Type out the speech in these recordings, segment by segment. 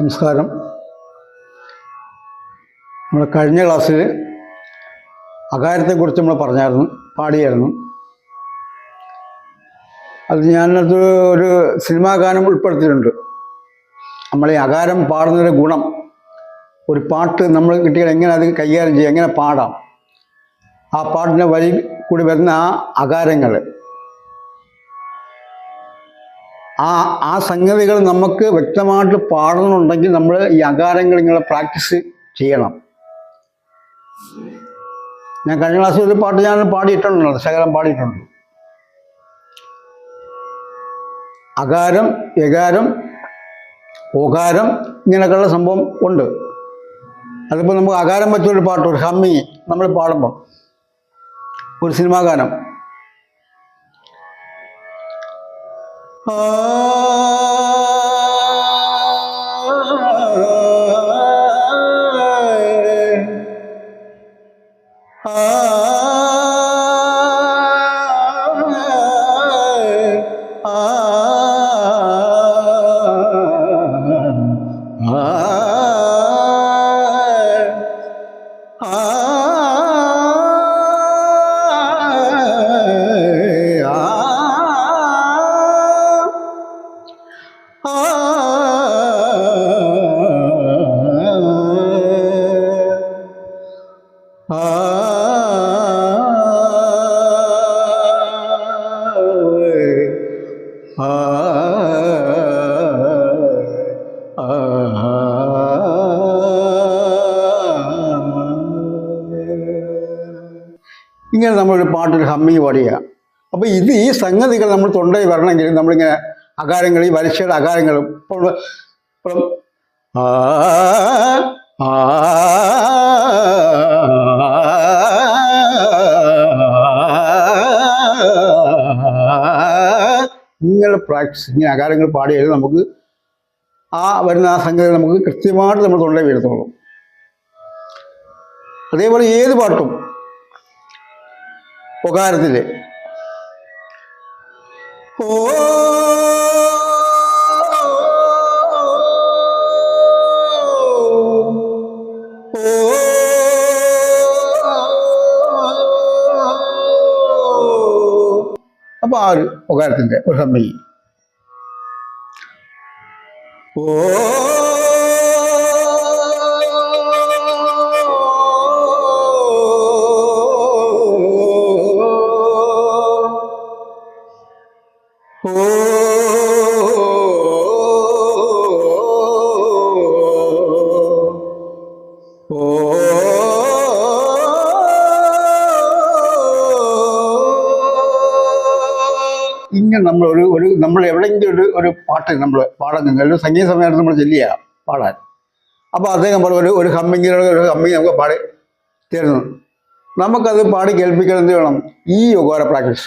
നമസ്കാരം. നമ്മൾ കഴിഞ്ഞ ക്ലാസ്സിൽ അകാരത്തെക്കുറിച്ച് നമ്മൾ പറഞ്ഞായിരുന്നു പാടിയായിരുന്നു. അത് ഞാനത് ഒരു സിനിമാ ഗാനം ഉൾപ്പെടുത്തിയിട്ടുണ്ട്. നമ്മളീ അകാരം പാടുന്നതിന്റെ ഗുണം ഒരു പാട്ട് നമ്മൾ കിട്ടിയാൽ എങ്ങനെ അത് കൈകാര്യം ചെയ്യാം എങ്ങനെ പാടാം ആ പാട്ടിന്റെ വരി കൂടി വരുന്ന ആ അകാരങ്ങൾ ആ ആ സംഗതികൾ നമുക്ക് വ്യക്തമായിട്ട് പാടണമെന്നുണ്ടെങ്കിൽ നമ്മൾ ഈ അകാരങ്ങൾ ഇങ്ങനെ പ്രാക്ടീസ് ചെയ്യണം. ഞാൻ കഴിഞ്ഞ ക്ലാസ്സിൽ ഒരു പാട്ട് ഞാൻ പാടിയിട്ടുണ്ടല്ലോ ശകലം പാടിയിട്ടുണ്ട്. അകാരം എകാരം ഓകാരം ഇങ്ങനെയൊക്കെയുള്ള സംഭവം ഉണ്ട്. അതിപ്പോൾ നമുക്ക് അകാരം പറ്റിയൊരു പാട്ട് ഒരു ഹമ്മി നമ്മൾ പാടുമ്പം. ഒരു സിനിമാ ഗാനം. ആ പാട്ടൊരു ഹമ്മിങ് പാടുക അപ്പോൾ ഇത് ഈ സംഗതികൾ നമ്മൾ തൊണ്ടയിൽ വരണമെങ്കിൽ നമ്മളിങ്ങനെ അകാരങ്ങൾ ഈ വരച്ചയുടെ അകാരങ്ങളും ഇപ്പോൾ ഇപ്പം ഇങ്ങനെ പ്രാക്ടീസ് ഇങ്ങനെ അകാരങ്ങൾ പാടിയാലും നമുക്ക് ആ വരുന്ന ആ സംഗതി നമുക്ക് കൃത്യമായിട്ട് നമ്മൾ തൊണ്ടയിൽ വരുത്തുള്ളൂ. അതേപോലെ ഏത് പാട്ടും ഉപകാരത്തിൽ. ഓ അപ്പൊ ആ ഒരു ഉപകാരത്തിന്റെ ഒരു സമ്മതി ഓ ഇങ്ങനെ നമ്മൾ ഒരു ഒരു നമ്മൾ എവിടെയെങ്കിലും ഒരു ഒരു പാട്ട് നമ്മൾ പാടാൻ ഒരു സംഗീത സമയത്ത് നമ്മൾ ചെല്ലുക പാടാൻ അപ്പോൾ അദ്ദേഹം പറഞ്ഞു ഒരു ഒരു ഹമ്മിങ്ങിലുള്ള ഒരു ഹമ്മിങ് നമുക്ക് പാടി തരുന്നു നമുക്കത് പാടി കേൾപ്പിക്കണം എന്ത് വേണം ഈ യോഗ പ്രാക്ടീസ്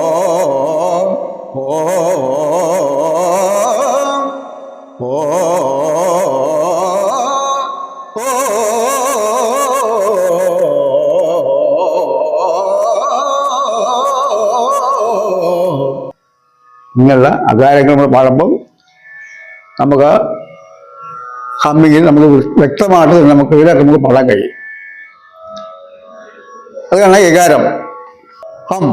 ഇങ്ങനെയുള്ള അകാരങ്ങൾ നമ്മൾ പാടുമ്പം നമുക്ക് ഹമ്മിങ്ങിൽ നമുക്ക് വ്യക്തമായിട്ട് നമുക്ക് ഇതിലായിട്ട് നമുക്ക് പാടാൻ കഴിയും. അതാണ് ഏകാരം ഹം.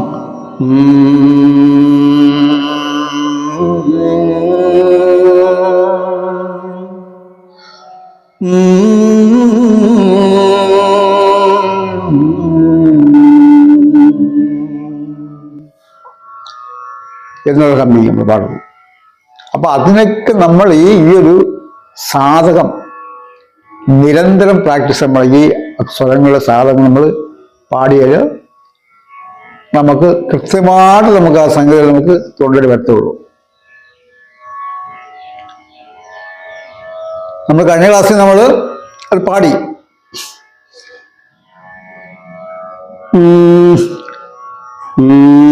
എന്നുള്ള കമ്പനി നമ്മൾ പാടുള്ളൂ അപ്പൊ അതിനൊക്കെ നമ്മൾ ഈ ഈ ഒരു സാധകം നിരന്തരം പ്രാക്ടീസ് നമ്മൾ ഈ സ്വരങ്ങളുടെ സാധകം നമ്മൾ പാടിയാൽ നമുക്ക് കൃത്യമായിട്ട് നമുക്ക് ആ സംഗതി നമുക്ക് തൊണ്ടയിൽ വരത്തുള്ളൂ നമ്മൾ കഴിഞ്ഞ ക്ലാസ്സിൽ നമ്മൾ അത് പാടി ഉം. ഉം.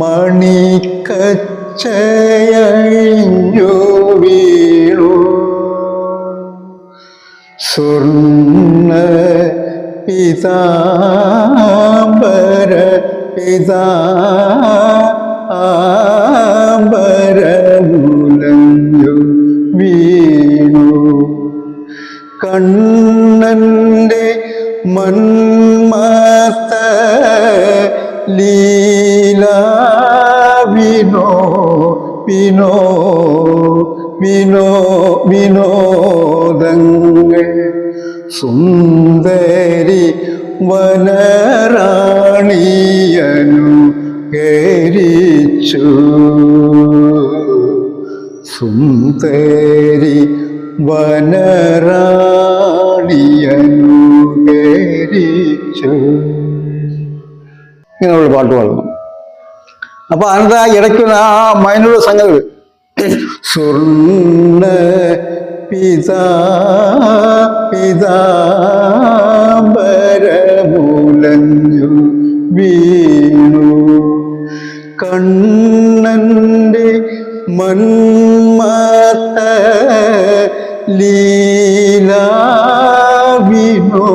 മണിക്കച്ചയഴിഞ്ഞു വീണു. സ്വർണ പിതാംബര പിതാംബരമുലഞ്ഞു വീണു. കണ്ണ സുന്ദരി വനറാണിയനു കരിച്ചു സുന്ദരി വനറാണിയനു കരിച്ചു ഇങ്ങനെയുള്ള പാട്ട് പാടുന്നു. അപ്പൊ ആ ഇടയ്ക്കുന്ന ആ മൈനുള്ള സംഗതികൾ. സ്വർണ പിതാ പിതാംബരമുലഞ്ഞു വീണു. കണ്ണന്റെ മന്മത്ത ലീലാ വിനോ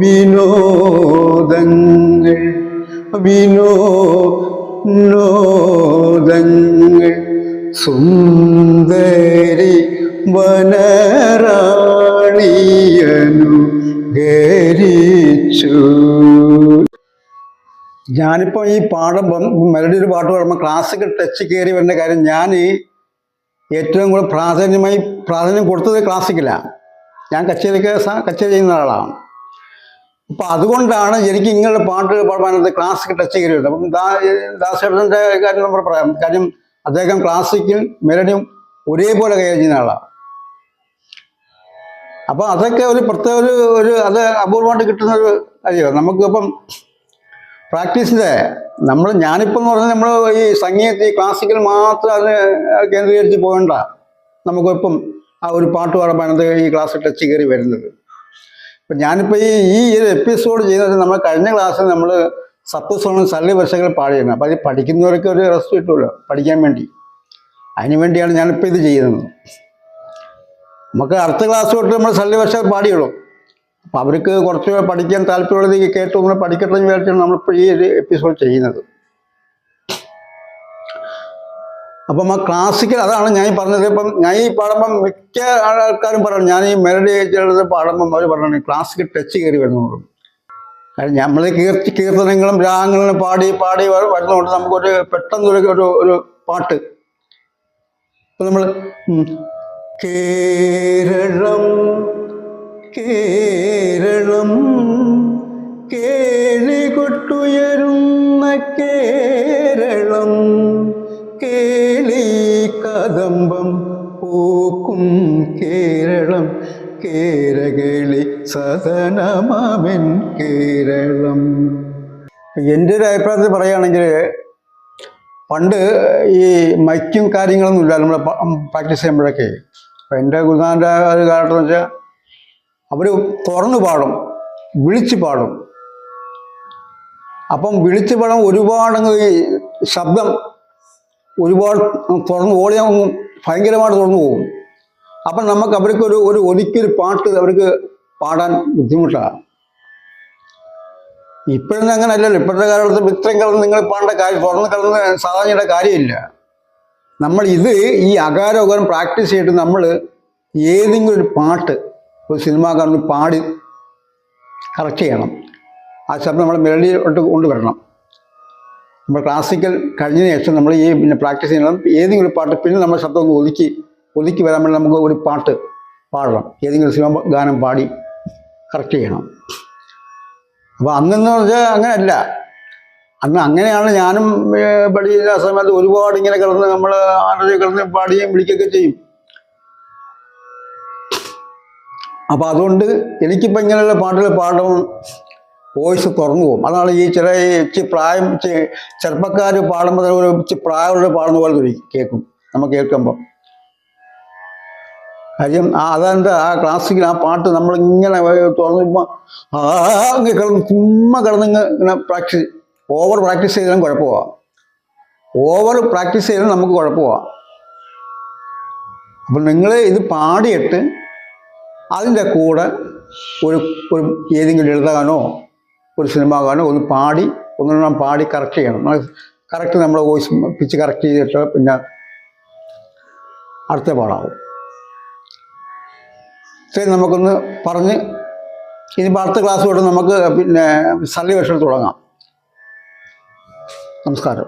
വിനോദങ്ങൾ വിനോദങ്ങൾ സുന്ദരി വനറാണിയനു ഗരിച്ചു ഞാനിപ്പോൾ ഈ പാടുമ്പം മെലഡി ഒരു പാട്ട് പാടുമ്പോൾ ക്ലാസിക്കൽ ടച്ച് കയറി വരുന്ന കാര്യം ഞാൻ ഏറ്റവും കൂടുതൽ പ്രാധാന്യമായി പ്രാധാന്യം കൊടുത്തത് ക്ലാസിക്കലാണ് ഞാൻ കച്ചേരിക്ക് കച്ചേരി ചെയ്യുന്ന ആളാണ്. അപ്പം അതുകൊണ്ടാണ് എനിക്ക് ഇങ്ങനെ പാട്ടുകൾ പാടുവാനത് ക്ലാസിക്കൽ ടച്ച് കയറി വരുന്നത്. അപ്പം ദാസേട്ടന്റെ കാര്യം നമ്മൾ പറയാം. കാര്യം അദ്ദേഹം ക്ലാസിക്കൽ മെലഡിയും ഒരേപോലെ കൈകാര്യം ചെയ്യുന്ന ആളാണ് അപ്പോൾ അതൊക്കെ ഒരു പ്രത്യേക ഒരു ഒരു അത് അപൂർവമായിട്ട് കിട്ടുന്ന ഒരു കാര്യമാണ്. നമുക്കിപ്പം പ്രാക്ടീസിന്റെ നമ്മൾ ഞാനിപ്പോൾ എന്ന് പറഞ്ഞാൽ നമ്മൾ ഈ സംഗീത ഈ ക്ലാസിക്കൽ മാത്രം അതിന് കേന്ദ്രീകരിച്ച് പോകണ്ട. നമുക്കിപ്പം ആ ഒരു പാട്ട് പാടുമ്പോഴാണ് ഈ ക്ലാസ് ടച്ച് കയറി വരുന്നത്. ഇപ്പം ഞാനിപ്പോൾ ഈ ഈ ഒരു എപ്പിസോഡ് ചെയ്യുന്നത് നമ്മൾ കഴിഞ്ഞ ക്ലാസ്സിൽ നമ്മൾ സപ്തസ്വണം സല്ലി വർഷങ്ങൾ പാടിയിരുന്നു. അപ്പോൾ അത് പഠിക്കുന്നവർക്ക് ഒരു റെസ്റ്റ് കിട്ടുമല്ലോ പഠിക്കാൻ വേണ്ടി. അതിന് വേണ്ടിയാണ് ഞാനിപ്പോൾ ഇത് ചെയ്യുന്നത്. നമുക്ക് അടുത്ത ക്ലാസ് തൊട്ട് നമ്മൾ സള്ളി വർഷം പാടിയുള്ളൂ. അപ്പോൾ അവർക്ക് കുറച്ച് പഠിക്കാൻ താല്പര്യമുള്ളത് ഈ കേട്ട് നമ്മൾ പഠിക്കട്ടെ എന്ന് വിചാരിച്ചാണ് നമ്മളിപ്പോൾ ഈ ഒരു എപ്പിസോഡ് ചെയ്യുന്നത്. അപ്പം ആ ക്ലാസിക്കൽ അതാണ് ഞാൻ പറഞ്ഞത്. ഇപ്പം ഞാൻ ഈ പാടുമ്പം മിക്ക ആൾക്കാരും പറയണം ഞാൻ ഈ മെലഡി ചെയ്ത് പാടുമ്പം അവർ പറയണം ക്ലാസിക്കൽ ടച്ച് കയറി വരുന്നുള്ളൂ. കാരണം നമ്മൾ കീർത്തി കീർത്തനങ്ങളും രാഗങ്ങളും പാടി പാടി വരുന്നതുകൊണ്ട് നമുക്കൊരു പെട്ടെന്നൊരു ഒരു ഒരു പാട്ട്. ഇപ്പം നമ്മൾ കേരളം കേരളം കേളികൊട്ടുയരുന്ന കേരളം കേളി കദംബം പൂക്കും കേരളം കേരകളി സദനമാമൻ കേരളം. എന്റെ ഒരു അഭിപ്രായത്തിൽ പറയുകയാണെങ്കിൽ പണ്ട് ഈ മൈക്കും കാര്യങ്ങളൊന്നും ഇല്ല നമ്മൾ പ്രാക്ടീസ് ചെയ്യുമ്പോഴൊക്കെ. അപ്പം എന്റെ ഗുരുനാഥന്റെ ഒരു കാലഘട്ടം വെച്ചാൽ അവർ തുറന്നു പാടും വിളിച്ച് പാടും. അപ്പം വിളിച്ച് പാടാൻ ഒരുപാടങ്ങ് ഈ ശബ്ദം ഒരുപാട് തുറന്ന് ഓടി ഭയങ്കരമായിട്ട് തുറന്നു പോകും. അപ്പം നമുക്ക് അവർക്കൊരു ഒരു ഒരിക്കൽ പാട്ട് അവർക്ക് പാടാൻ ബുദ്ധിമുട്ടാണ് ഇപ്പോഴൊന്നും അങ്ങനെ അല്ലല്ലോ ഇപ്പോഴത്തെ കാലത്ത് ഇത്രയും കിടന്ന് നിങ്ങൾ പാടേണ്ട കാര്യം തുറന്ന് കിടന്ന് സാധാരണയുടെ കാര്യമില്ല. നമ്മൾ ഇത് ഈ അകാരോകാരം പ്രാക്ടീസ് ചെയ്തിട്ട് നമ്മൾ ഏതെങ്കിലും ഒരു പാട്ട് ഒരു സിനിമാക്കാരന് പാടി കറക്റ്റ് ചെയ്യണം. ആ ശബ്ദം നമ്മൾ മെലഡിയിലോട്ട് കൊണ്ടുവരണം നമ്മൾ ക്ലാസിക്കൽ കഴിഞ്ഞതിന് ശേഷം നമ്മൾ ഈ പിന്നെ പ്രാക്ടീസ് ചെയ്യണം. ഏതെങ്കിലും ഒരു പാട്ട് പിന്നെ നമ്മൾ ശബ്ദം ഒന്ന് ഒതുക്കി ഒതുക്കി വരാൻ വേണ്ടി നമുക്ക് ഒരു പാട്ട് പാടണം. ഏതെങ്കിലും സിനിമ ഗാനം പാടി കറക്റ്റ് ചെയ്യണം. അപ്പോൾ അന്നെന്ന് പറഞ്ഞാൽ അങ്ങനെയല്ല അന്ന് അങ്ങനെയാണ് ഞാനും പഠിക്കുന്ന സമയത്ത് ഒരുപാട് ഇങ്ങനെ കിടന്ന് നമ്മൾ ആരുടെ കിടന്ന് പാടുകയും വിളിക്കുകയൊക്കെ ചെയ്യും. അപ്പോൾ അതുകൊണ്ട് എനിക്കിപ്പോൾ ഇങ്ങനെയുള്ള പാട്ടുകൾ പാടണം വോയിസ് തുറന്നു പോകും. അതാണ് ഈ ചില ഇച്ചി പ്രായം ചെറുപ്പക്കാർ പാടുമ്പോൾ ഒരു ഇച്ചിരി പ്രായമുള്ള പാടുന്ന പോലെ കേൾക്കും നമ്മൾ കേൾക്കുമ്പോൾ കാര്യം ആ അതാണ്ട് ആ ക്ലാസിക്കൽ ആ പാട്ട് നമ്മളിങ്ങനെ തുറന്നു ആ ഇങ്ങനെ കിടന്ന് ചുമ്മാ കിടന്ന് ഇങ്ങനെ പ്രാക്ടീസ് ഓവർ പ്രാക്ടീസ് ചെയ്താലും കുഴപ്പമാ ഓവർ പ്രാക്ടീസ് ചെയ്താലും നമുക്ക് കുഴപ്പമാ അപ്പം നിങ്ങൾ ഇത് പാടിയിട്ട് അതിന്റെ കൂടെ ഒരു ഒരു ഏതെങ്കിലും എഴുതാനോ ഒരു സിനിമ ഗാനോ ഒന്ന് പാടി ഒന്നെണ്ണം പാടി കറക്റ്റ് ചെയ്യണം. കറക്റ്റ് നമ്മുടെ വോയിസ് പിച്ച് കറക്റ്റ് ചെയ്തിട്ട് പിന്നെ അടുത്ത പാടാവും. ഇത്രയും നമുക്കൊന്ന് പറഞ്ഞ് ഇനിയിപ്പോൾ അടുത്ത ക്ലാസ് തൊട്ട് നമുക്ക് പിന്നെ സല്ലിവേഷൻ തുടങ്ങാം. നമസ്കാരം.